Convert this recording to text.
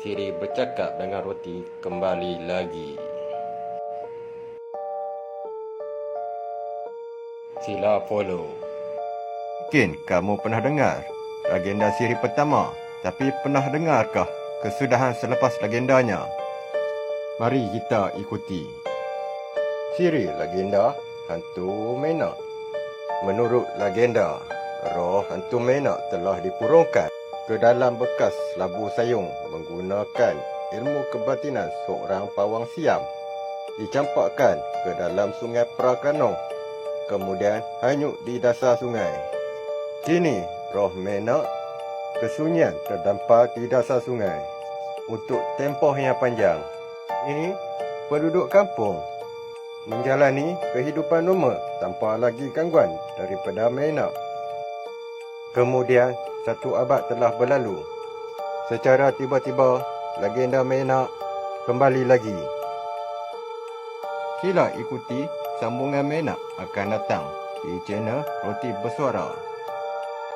Siri bercakap dengan roti kembali lagi. Sila follow. Mungkin kamu pernah dengar legenda siri pertama, tapi pernah dengarkah kesudahan selepas legendanya? Mari kita ikuti. Siri legenda hantu Menak. Menurut legenda, roh hantu Menak telah dipurungkan ke dalam bekas labu sayung menggunakan ilmu kebatinan seorang pawang siam. Dicampakkan ke dalam sungai Prakano, kemudian hanyut di dasar sungai. Kini, roh Menak kesunyian terdampar di dasar sungai untuk tempoh yang panjang. Ini penduduk kampung menjalani kehidupan normal tanpa lagi gangguan daripada Menak. Kemudian, satu abad telah berlalu. Secara tiba-tiba, legenda Menak kembali lagi. Sila ikuti sambungan Menak akan datang di channel Roti Bersuara.